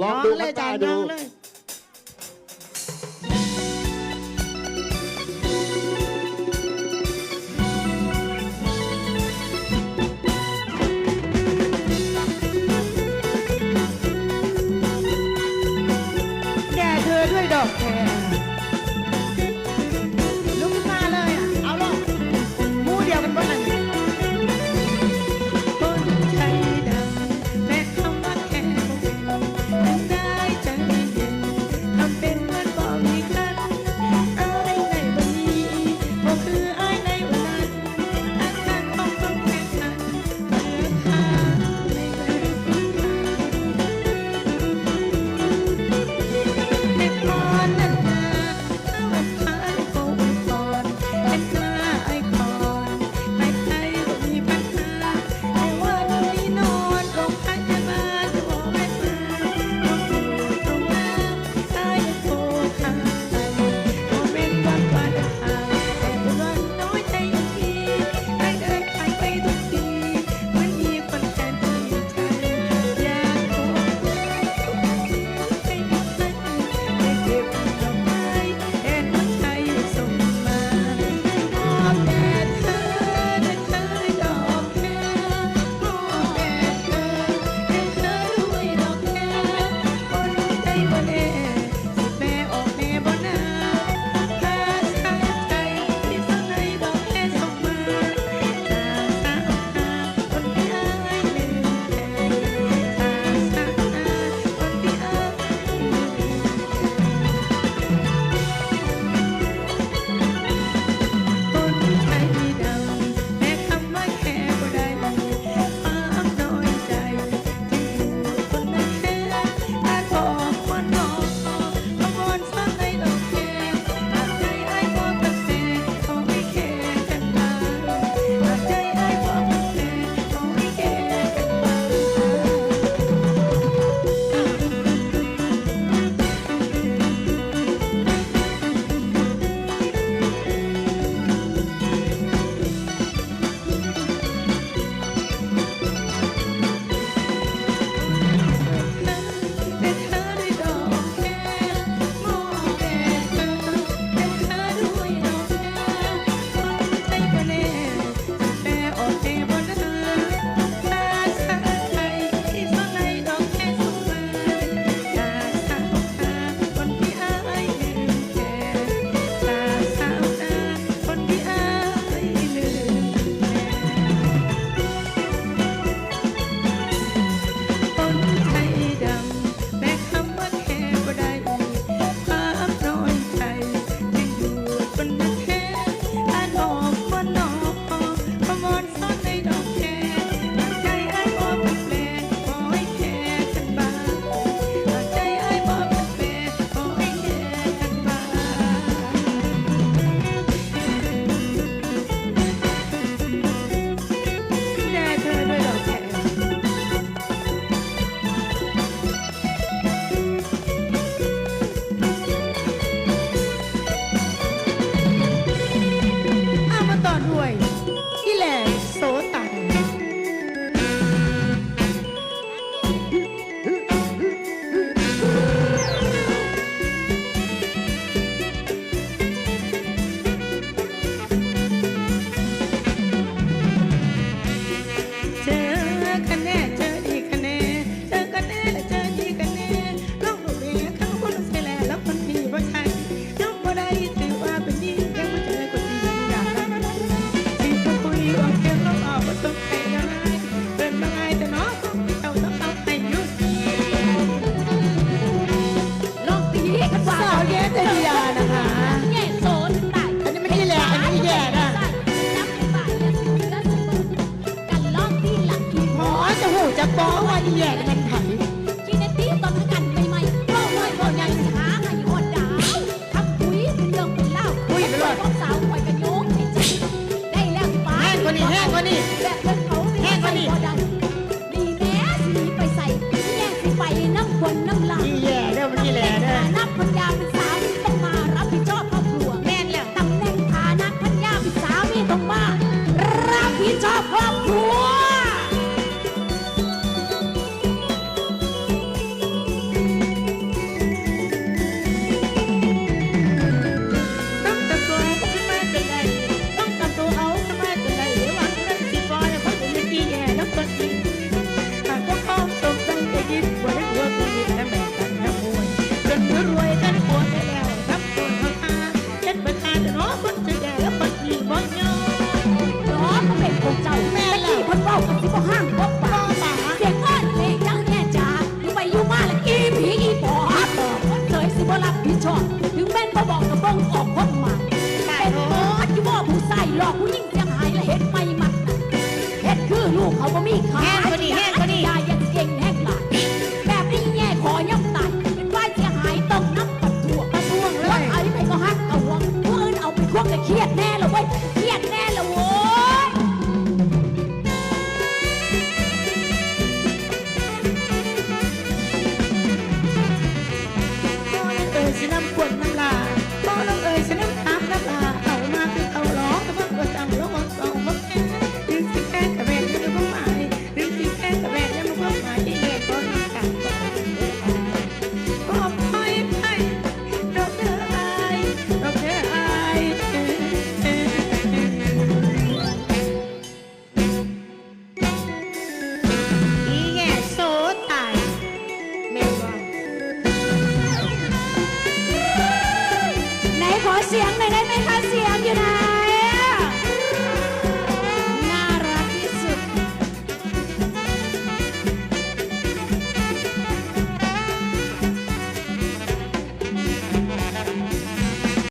ลองดูน้องเลครับจตาดูงเลยแก่เธอด้วยดอกแค mulher. พี่ชอบ ถึงแม่นบ่บอกกระบองออกคนมา เป็นหมอที่บ่ผู้ใส่หลอกผู้ยิ่งเสียหายและเห็นไม่มันเห็ดคือลูกเขาบ่มีขา แห้งพอดีแห้ง